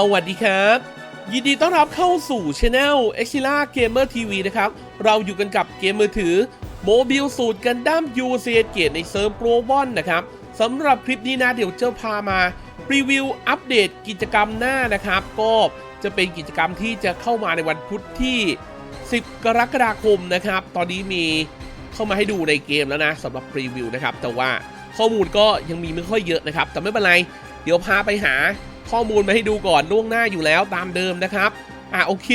สวัสดีครับ ยินดีต้อนรับเข้าสู่ช anel e x i l a Gamer TV นะครับ เราอยู่กันกับเกมมือถือโมบิลสูตรกันดั้มยูเซียเกตในเซิร์ฟโปรวอนนะครับสำหรับคลิปนี้นะเดี๋ยวจะพามารีวิวอัปเดตกิจกรรมหน้านะครับ ก็จะเป็นกิจกรรมที่จะเข้ามาในวันพุธที่ 10 กรกฎาคมนะครับ ตอนนี้มีเข้ามาให้ดูในเกมแล้วนะสำหรับรีวิวนะครับแต่ว่าข้อมูลก็ยังมีไม่ค่อยเยอะนะครับ แต่ไม่เป็นไร เดี๋ยวพาไปหา ข้อมูลมาให้ดูก่อนล่วงหน้าอยู่แล้วตามเดิมนะครับ อะโอเค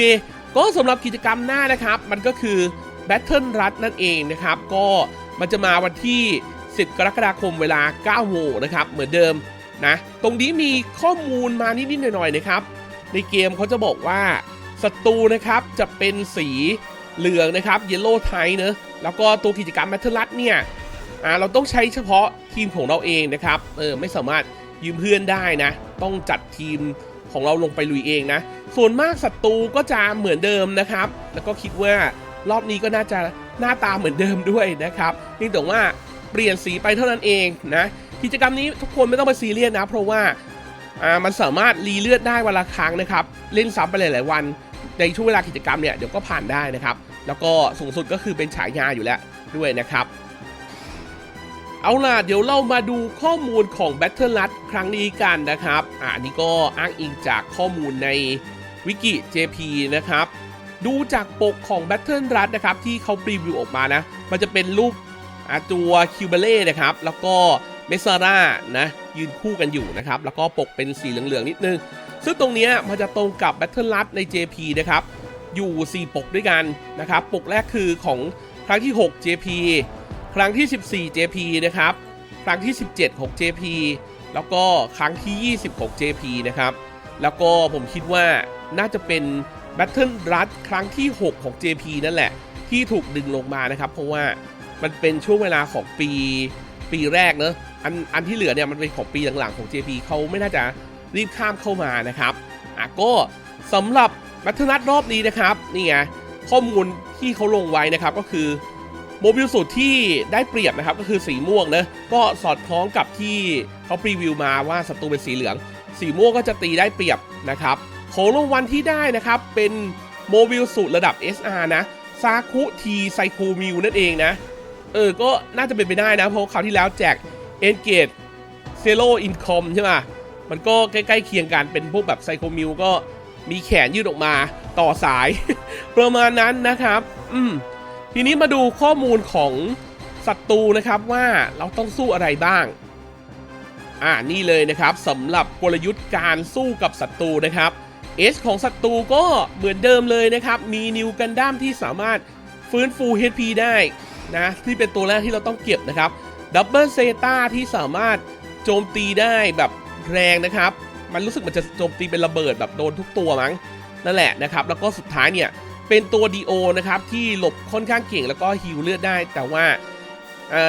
ก็สำหรับกิจกรรมหน้านะครับ มันก็คือ Battle r u s นั่นเองนะครับ ก็มันจะมาวันที่ 10 กรกฎาคมเวลา9โมงนะครับ เหมือนเดิมนะ ตรงนี้มีข้อมูลมานิดๆหน่อยๆนะครับ ในเกมเขาจะบอกว่าศัตรูนะครับจะเป็นสีเหลืองนะครับ Yellow Type เนอะแล้วก็ตัวกิจกรรม Battle r u s เนี่ยอ่าเราต้องใช้เฉพาะทีมของเราเองนะครับเออไม่สามารถ ยืมเพื่อนได้นะ ต้องจัดทีมของเราลงไปลุยเองนะ ส่วนมากศัตรูก็จะเหมือนเดิมนะครับ แล้วก็คิดว่ารอบนี้ก็น่าจะหน้าตาเหมือนเดิมด้วยนะครับเพียงแต่ว่าเปลี่ยนสีไปเท่านั้นเองนะกิจกรรมนี้ทุกคนไม่ต้องไปซีเรียสนะ เพราะว่าอ่ามันสามารถรีเลือดได้วันละครั้งนะครับ เล่นซ้ำไปหลาย ๆ วันในช่วงเวลากิจกรรมเนี่ยเดี๋ยวก็ผ่านได้นะครับ แล้วก็สูงสุดก็คือเป็นฉายาอยู่แล้วด้วยนะครับ เอาล่ะเดี๋ยวเรามาดูข้อมูลของ Battle r u ครั้งนี้กันนะครับอ่านี่ก็อ้างอิงจากข้อมูลในวิกิ JP นะครับ ดูจากปกของ Battle r u นะครับที่เขาพรีวิวออกมานะ มันจะเป็นรูปตัวคิวเบเล่นะครับ แล้วก็เมซาร่านะยืนคู่กันอยู่นะครับ แล้วก็ปกเป็นสีเหลืองๆนิดนึง ซึ่งตรงนี้มันจะตรงกับ Battle r u ใน JP นะครับ อยู่ 4 ปกด้วยกันนะครับ ปกแรกคือของครั้งที่ 6 JP ครั้งที่ 14 JP นะครับ ครั้งที่ 17 ของ JP แล้วก็ครั้งที่ 20 ของ JP นะครับ แล้วก็ผมคิดว่าน่าจะเป็น Battle r u ครั้งที่ 6 ของ JP นั่นแหละ ที่ถูกดึงลงมานะครับ เพราะว่ามันเป็นช่วงเวลาของปีปีแรกเนอะอันอันที่เหลือเนี่ยมันเป็นของปีหลังๆของ JP เขาไม่น่าจะรีบข้ามเข้ามานะครับอะก็สำหรับ Battle r u รอบนี้นะครับนี่ไงข้อมูลที่เขาลงไว้นะครับก็คือ โมบิลสูตรที่ได้เปรียบนะครับก็คือสีม่วงนะก็สอดคล้องกับที่เขาพรีวิวมาว่าศัตรูเป็นสีเหลือง สีม่วงก็จะตีได้เปรียบนะครับของรางวัลที่ได้นะครับเป็นโมบิลสูตรระดับ SR นะซาคุทีไซโคมิวนั่นเองนะเออก็น่าจะเป็นไปได้นะ เพราะคราวที่แล้วแจกเอนเกตเซโลอินคอมใช่ไหมมันก็ใกล้ๆเคียงกันเป็นพวกแบบไซโคมิวก็มีแขนยืดออกมาต่อสาย ประมาณนั้นนะครับ อืม ทีนี้มาดูข้อมูลของศัตรูนะครับว่าเราต้องสู้อะไรบ้าง อ่านี่เลยนะครับสำหรับกลยุทธ์การสู้กับศัตรูนะครับเอสของศัตรูก็เหมือนเดิมเลยนะครับ มีนิวกันดั้มที่สามารถฟื้นฟู HP ได้นะที่เป็นตัวแรกที่เราต้องเก็บนะครับดับเบิลเซตาที่สามารถโจมตีได้แบบแรงนะครับ มันรู้สึกมันจะโจมตีเป็นระเบิดแบบโดนทุกตัวมั้งนั่นแหละนะครับ แล้วก็สุดท้ายเนี่ย เป็นตัวดีโอนะครับ ที่หลบค่อนข้างเก่งแล้วก็ฮิวเลือดได้ แต่ว่า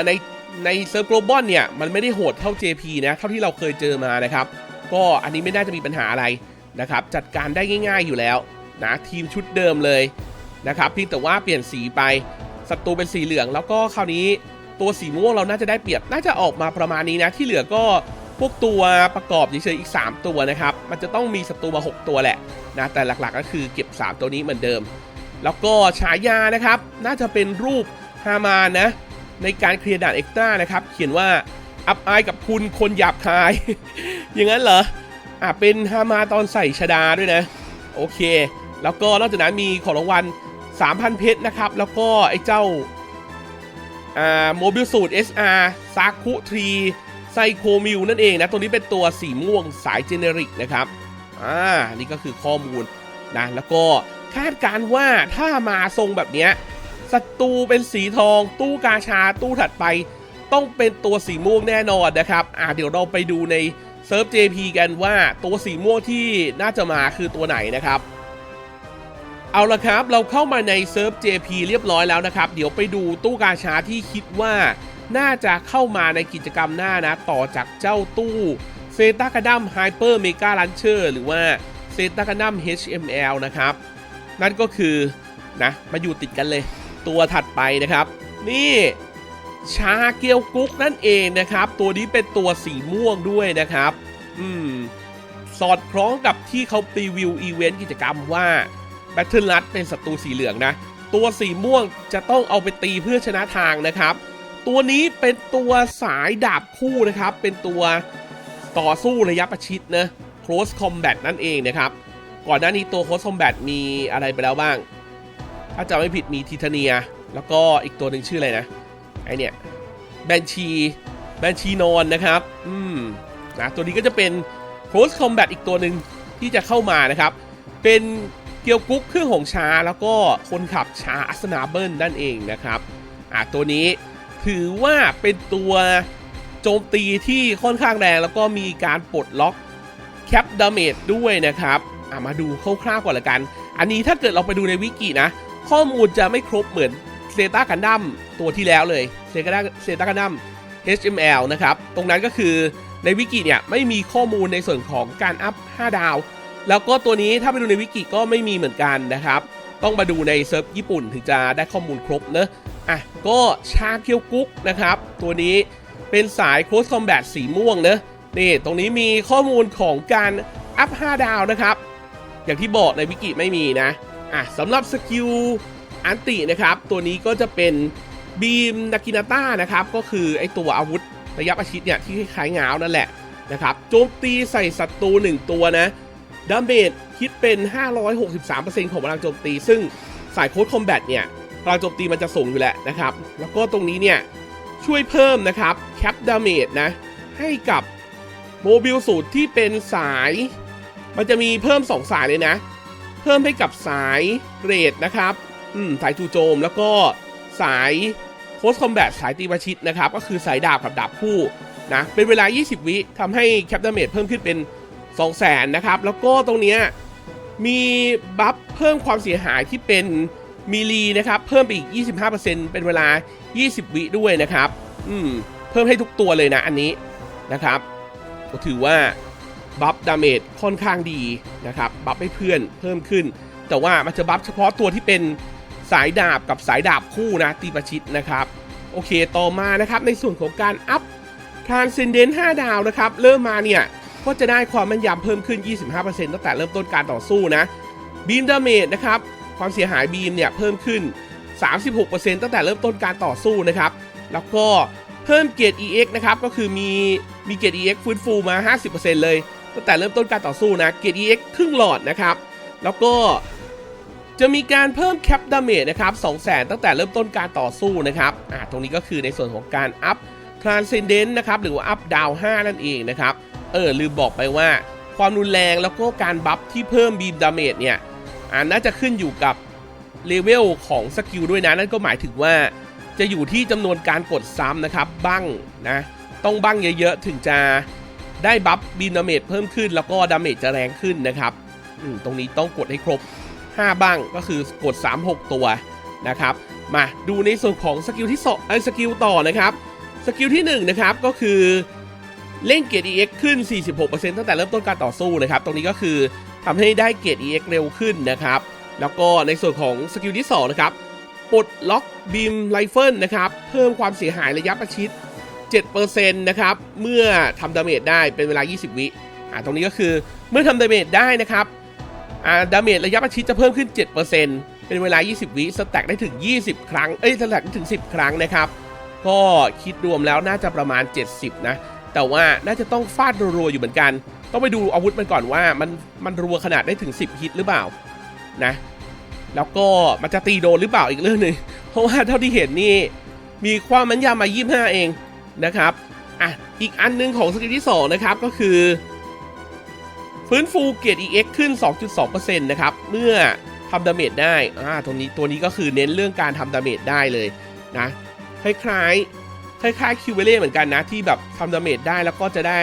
ในในเซิร์ฟโกลบอลเนี่ย มันไม่ได้โหดเท่า JP นะเท่าที่เราเคยเจอมานะครับ ก็อันนี้ไม่น่าจะมีปัญหาอะไรนะครับ จัดการได้ง่าย ๆอยู่แล้วนะทีมชุดเดิมเลยนะครับเพียงแต่ว่าเปลี่ยนสีไปศัตรูเป็นสีเหลือง แล้วก็คราวนี้ตัวสีม่วงเราน่าจะได้เปรียบน่าจะออกมาประมาณนี้นะ ที่เหลือก็พวกตัวประกอบเฉยๆอีก 3 ตัวนะครับ มันจะต้องมีศัตรูมา 6 ตัวแหละนะแต่หลักๆก็คือเก็บ 3 ตัวนี้เหมือนเดิม แล้วก็ฉายานะครับ น่าจะเป็นรูปฮามานนะ ในการเคลียร์ด่านเอ็กซ์ตร้านะครับ เขียนว่าอับอายกับคุณคนหยาบคาย อย่างนั้นเหรอ อะ เป็นฮามาตอนใส่ชดาด้วยนะ โอเค แล้วก็นอกจากนั้นมีของรางวัล 3,000 เพชรนะครับ แล้วก็ไอ้เจ้า อ่า โมบิลสูตร SR ซาคุทรีไซโคมิวนั่นเองนะ ตัวนี้เป็นตัวสีม่วงสายเจเนริกนะครับ อ่า นี่ก็คือข้อมูลนะ แล้วก็ คาดการ์ว่าถ้ามาทรงแบบนี้ศัตรูเป็นสีทอง ตู้กาชาตู้ถัดไป ต้องเป็นตัวสีม่วงแน่นอนนะครับอ่าเดี๋ยวเราไปดูในเซิร์ฟ JP กันว่าตัวสีม่วงที่น่าจะมาคือตัวไหนนะครับ เอาละครับเราเข้ามาในเซิร์ฟ JP เรียบร้อยแล้วนะครับ เดี๋ยวไปดูตู้กาชาที่คิดว่าน่าจะเข้ามาในกิจกรรมหน้านะ ต่อจากเจ้าตู้เซตากาดัมไฮเปอร์เมกาลันเชอร์หรือว่าเซตากาดัม HML นะครับ นั่นก็คือนะมาอยู่ติดกันเลย ตัวถัดไปนะครับ นี่ชาเกียวกุ๊กนั่นเองนะครับ ตัวนี้เป็นตัวสีม่วงด้วยนะครับ อืม สอดคล้องกับที่เขาพรีวิวอีเวนต์กิจกรรมว่า Battle r u เป็นศัตรูสีเหลืองนะ ตัวสีม่วงจะต้องเอาไปตีเพื่อชนะทางนะครับ ตัวนี้เป็นตัวสายดาบคู่นะครับ เป็นตัวต่อสู้ระยะประชิดนะ close combat นั่นเองนะครับ ก่อนหน้านี้ตัว close combat มีอะไรไปแล้วบ้าง ถ้าจำไม่ผิดมีทิทาเนีย แล้วก็อีกตัวหนึ่งชื่ออะไรนะ ไอเนี่ยแบนชีแบนชีนอนนะครับ อืมนะตัวนี้ก็จะเป็น close combat อีกตัวหนึ่งที่จะเข้ามานะครับ เป็นเกียวกุ๊กเครื่องหงช้าแล้วก็คนขับช้าอัสนาเบิลนั่นเองนะครับอะตัวนี้ถือว่าเป็นตัวโจมตีที่ค่อนข้างแรง แล้วก็มีการปลดล็อกแคปดาเมจด้วยนะครับ อะมาดูคร่าวๆก่อนละกัน อันนี้ถ้าเกิดเราไปดูในวิกินะ ข้อมูลจะไม่ครบเหมือนเซตากันดั้มตัวที่แล้วเลยเซตาเซตากันดั้ม HML นะครับ ตรงนั้นก็คือในวิกิเนี่ยไม่มีข้อมูลในส่วนของการอัพ 5 ดาว แล้วก็ตัวนี้ถ้าไปดูในวิกิก็ไม่มีเหมือนกันนะครับ ต้องมาดูในเซิร์ฟญี่ปุ่นถึงจะได้ข้อมูลครบเนอะอะก็ชาเคียวกุ๊กนะครับ ตัวนี้เป็นสาย Close Combat สีม่วงเนอะนี่ตรงนี้มีข้อมูลของการอัพ 5 ดาวนะครับ อย่างที่บอกในวิกิไม่มีนะอะสำหรับสกิลอันตินะครับ ตัวนี้ก็จะเป็นบีมนากินาต้านะครับ ก็คือไอตัวอาวุธระยะประชิดเนี่ยที่คล้ายๆง้าวนั่นแหละนะครับโจมตีใส่ศัตรู1ตัวนะดาเมจคิดเป็น 563%ของพลังโจมตี ซึ่งสายโค้ดคอมแบทเนี่ยพลังโจมตีมันจะสูงอยู่แล้วนะครับ แล้วก็ตรงนี้เนี่ยช่วยเพิ่มนะครับแคปดาเมจนะให้กับโมบิลสูตรที่เป็นสาย มันจะมีเพิ่ม 2 สายเลยนะ เพิ่มให้กับสายเรดนะครับ อืม สายจูโจมแล้วก็สายโคสคอมแบทสายตีประชิดนะครับ ก็คือสายดาบกับดาบคู่นะ เป็นเวลา 20 วิทำให้แคปดาเมจเพิ่มขึ้นเป็น 2 0 0 0 0 0นะครับ แล้วก็ตรงเนี้ยมีบัฟเพิ่มความเสียหายที่เป็นมีลีนะครับ เพิ่มไปอีก 25%เป็นเวลา 20 วิด้วยนะครับ อืม เพิ่มให้ทุกตัวเลยนะอันนี้นะครับ ก็ถือว่า บัฟดาเมจค่อนข้างดีนะครับบัฟให้เพื่อนเพิ่มขึ้น แต่ว่ามันจะบัฟเฉพาะตัวที่เป็นสายดาบกับสายดาบคู่นะตีประชิดนะครับ โอเคต่อมานะครับในส่วนของการอัพ Transcendent 5ดาวนะครับ เริ่มมาเนี่ย ก็จะได้ความแม่นยำเพิ่มขึ้น 25%ตั้งแต่เริ่มต้นการต่อสู้นะบีมดาเมจนะครับ ความเสียหายบีมเนี่ยเพิ่มขึ้น 36%ตั้งแต่เริ่มต้นการต่อสู้นะครับ แล้วก็เพิ่มเกียรติ EX นะครับ ก็คือมีมีเกียรติ EX ฟื้นฟูมา 50%เลย ตั้งแต่เริ่มต้นการต่อสู้นะเกียรติ EX ครึ่งหลอดนะครับ แล้วก็จะมีการเพิ่มแคปดาเมจนะครับ200,000ตั้งแต่เริ่มต้นการต่อสู้นะครับอ่าตรงนี้ก็คือในส่วนของการอัพ Transcendent นะครับหรือว่าอัพดาว5นั่นเองนะครับเออลืมบอกไปว่าความรุนแรงแล้วก็การบัฟที่เพิ่มบีมดาเมจเนี่ยอ่าน่าจะขึ้นอยู่กับเลเวลของสกิลด้วยนะนั่นก็หมายถึงว่าจะอยู่ที่จำนวนการกดซ้ำนะครับบั้งนะ ต้องบั้งเยอะๆ ถึงจะ ได้บัฟบีมดาเมจเพิ่มขึ้น แล้วก็ดาเมจจะแรงขึ้นนะครับตรงนี้ต้องกดให้ครบ 5 บ้างก็คือกด 3 6 ตัวนะครับ มาดูในส่วนของสกิลที่สองไอ้สกิลต่อนะครับสกิลที่1นะครับก็คือเล่งเกียรติ EX ขึ้น 46%ตั้งแต่เริ่มต้นการต่อสู้นะครับ ตรงนี้ก็คือทำให้ได้เกียรติ EX เร็วขึ้นนะครับ แล้วก็ในส่วนของสกิลที่2นะครับปลดล็อกบีมไรเฟิลนะครับ เพิ่มความเสียหายระยะประชิด 7%นะครับเมื่อทำดาเมจได้เป็นเวลา 20 วิอ่าตรงนี้ก็คือเมื่อทำดาเมจได้นะครับอ่าดาเมจระยะประชิดจะเพิ่มขึ้น 7%เป็นเวลา 20 วิสแต็กได้ถึง 20 ครั้ง เอ้ยสแต็กได้ถึง 10 ครั้งนะครับ ก็คิดรวมแล้วน่าจะประมาณ 70 นะ แต่ว่าน่าจะต้องฟาดรัวๆอยู่เหมือนกัน ต้องไปดูอาวุธมันก่อนว่ามันมันรัวขนาดได้ถึง 10 ฮิตหรือเปล่านะแล้วก็มันจะตีโดนหรือเปล่าอีกเรื่องหนึ่งเพราะว่าเท่าที่เห็นนี่มีความมันยำมา 25 เอง นะครับอะอีกอันหนึงของสกิลที่ 2 นะครับก็คือ ฟื้นฟูเกียรติ EX ขึ้น 2.2%นะครับเมื่อทำดาเมจได้อ่าตรงนี้ตัวนี้ก็คือเน้นเรื่องการทำดาเมจได้เลยนะคล้ายๆคล้ายๆคิวเบเล่เหมือนกันนะที่แบบทำดาเมจได้แล้วก็จะได้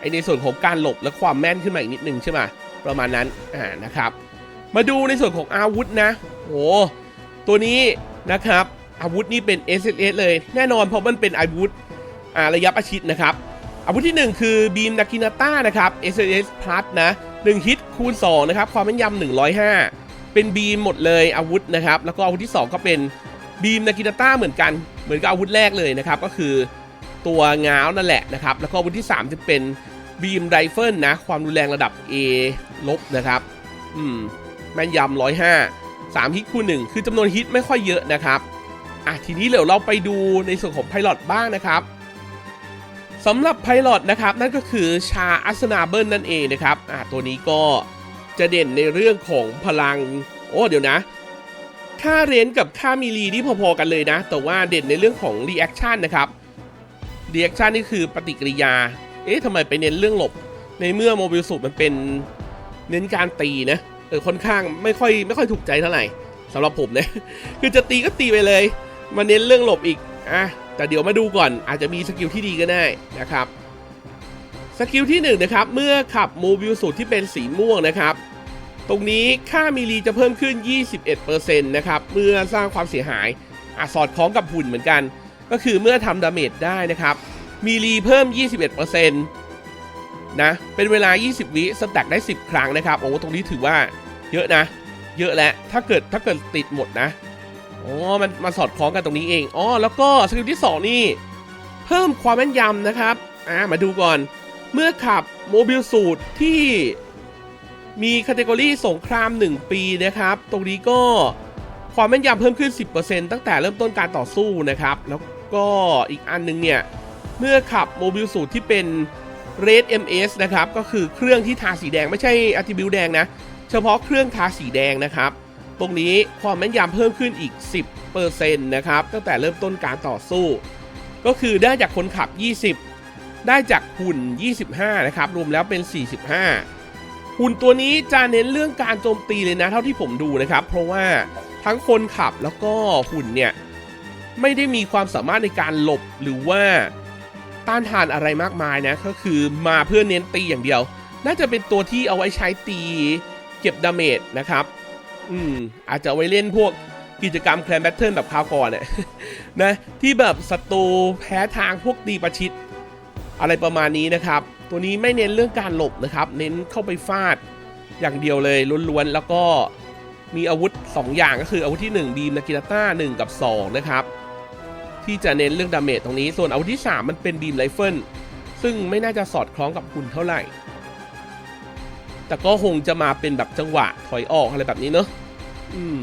ไอในส่วนของการหลบและความแม่นขึ้นมาอีกนิดนึงใช่ไหมประมาณนั้นอ่านะครับ มาดูในส่วนของอาวุธนะโหตัวนี้นะครับ อาวุธนี่เป็น SSS เลย แน่นอนเพราะมันเป็นอาวุธอ่าระยะประชิดนะครับ อาวุธที่ 1 คือบีมนากินาต้านะครับ s s plus นะ1ฮิตคูณ2นะครับความแม่นยำ105 เป็นบีมหมดเลยอาวุธนะครับ แล้วก็อาวุธที่ 2 ก็เป็นบีมนากินาต้าเหมือนกัน เหมือนกับอาวุธแรกเลยนะครับ ก็คือตัวง้าวนั่นแหละนะครับ แล้วก็อาวุธที่ 3 จะเป็นบีมไรเฟิลนะ ความรุนแรงระดับ A ลบนะครับ อืมแม่นยำร้อยห้าสามฮิตคูณหนึ่งคือจำนวนฮิตไม่ค่อยเยอะนะครับ อะทีนี้เดี๋ยวเราไปดูในส่วนของไพลอตบ้างนะครับสำหรับไพลอตนะครับนั่นก็คือชาอัสนาเบิลนั่นเองนะครับอะตัวนี้ก็จะเด่นในเรื่องของพลัง โอ้เดี๋ยวนะ ค่าเรนจ์กับค่ามีรีนี่พอๆกันเลยนะ แต่ว่าเด่นในเรื่องของรีแอคชั่นนะครับรีแอคชั่นนี่คือปฏิกิริยา เอ๊ะทำไมไปเน้นเรื่องหลบ ในเมื่อโมบิลสูตมันเป็นเน้นการตีนะเออค่อนข้างไม่ค่อยไม่ค่อยถูกใจเท่าไหร่สำหรับผมนะ คือจะตีก็ตีไปเลย มาเน้นเรื่องหลบอีกอะแต่เดี๋ยวมาดูก่อนอาจจะมีสกิลที่ดีก็ได้นะครับสกิลที่1นงนะครับเมื่อขับโมบิลสูตรที่เป็นสีม่วงนะครับ ตรงนี้ค่ามีรีจะเพิ่มขึ้น 21%นะครับเมื่อสร้างความเสียหายอสอดคล้องกับหุ่นเหมือนกัน ก็คือเมื่อทำดาเมจได้นะครับมีรีเพิ่ม 21%นะเป็นเวลา 20 วิสแต็กได้ 10 ครั้งนะครับโอ้ตรงนี้ถือว่าเยอะนะ เยอะแล้วถ้าเกิดถ้าเกิดติดหมดนะ อ๋อ มันมาสอดคล้องกันตรงนี้เอง อ๋อ แล้วก็สกิลที่ 2 นี่ เพิ่มความแม่นยำนะครับ อ่า มาดูก่อน เมื่อขับโมบิลสูตรที่มีค a t e g o r y สงคราม 1 ปีนะครับ ตรงนี้ก็ความแม่นยำเพิ่มขึ้น 10%ตั้งแต่เริ่มต้นการต่อสู้นะครับ แล้วก็อีกอันนึงเนี่ย เมื่อขับโมบิลสูตรที่เป็น Red MS นะครับ ก็คือเครื่องที่ทาสีแดงไม่ใช่อัติบิวแดงนะ เฉพาะเครื่องทาสีแดงนะครับ ตรงนี้ความแม่นยำเพิ่มขึ้นอีก 10%นะครับตั้งแต่เริ่มต้นการต่อสู้ ก็คือได้จากคนขับ 20 ได้จากหุ่น 25 นะครับ รวมแล้วเป็น 45 หุ่นตัวนี้จะเน้นเรื่องการโจมตีเลยนะ เท่าที่ผมดูนะครับ เพราะว่าทั้งคนขับแล้วก็หุ่นเนี่ยไม่ได้มีความสามารถในการหลบหรือว่าต้านทานอะไรมากมายนะ ก็คือมาเพื่อเน้นตีอย่างเดียว น่าจะเป็นตัวที่เอาไว้ใช้ตีเก็บดาเมจนะครับ อืมอาจจะไว้เล่นพวกกิจกรรมแคลนแบทเทิลแบบคราวก่อนเนี่ยนะที่แบบศัตรูแพ้ทางพวกตีประชิด อะไรประมาณนี้นะครับ ตัวนี้ไม่เน้นเรื่องการหลบนะครับ เน้นเข้าไปฟาดอย่างเดียวเลยล้วนๆแล้วก็มีอาวุธ 2 อย่างก็คืออาวุธที่1บีมนากิราต้า1กับ 2 นะครับ ที่จะเน้นเรื่องดาเมจตรงนี้ ส่วนอาวุธที่ 3 มันเป็นบีมไรเฟิลซึ่งไม่น่าจะสอดคล้องกับคุณเท่าไหร่ แต่ก็คงจะมาเป็นแบบจังหวะถอยออกอะไรแบบนี้เนอะอืม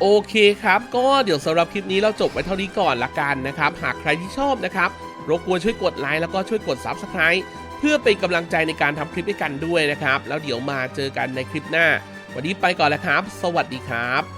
โอเคครับ ก็เดี๋ยวสำหรับคลิปนี้เราจบไว้เท่านี้ก่อนละกันนะครับ หากใครที่ชอบนะครับรบกวนช่วยกดไลค์แล้วก็ช่วยกด Subscribe เพื่อเป็นกำลังใจในการทำคลิปด้วยกันด้วยนะครับ แล้วเดี๋ยวมาเจอกันในคลิปหน้า วันนี้ไปก่อนแล้วครับ สวัสดีครับ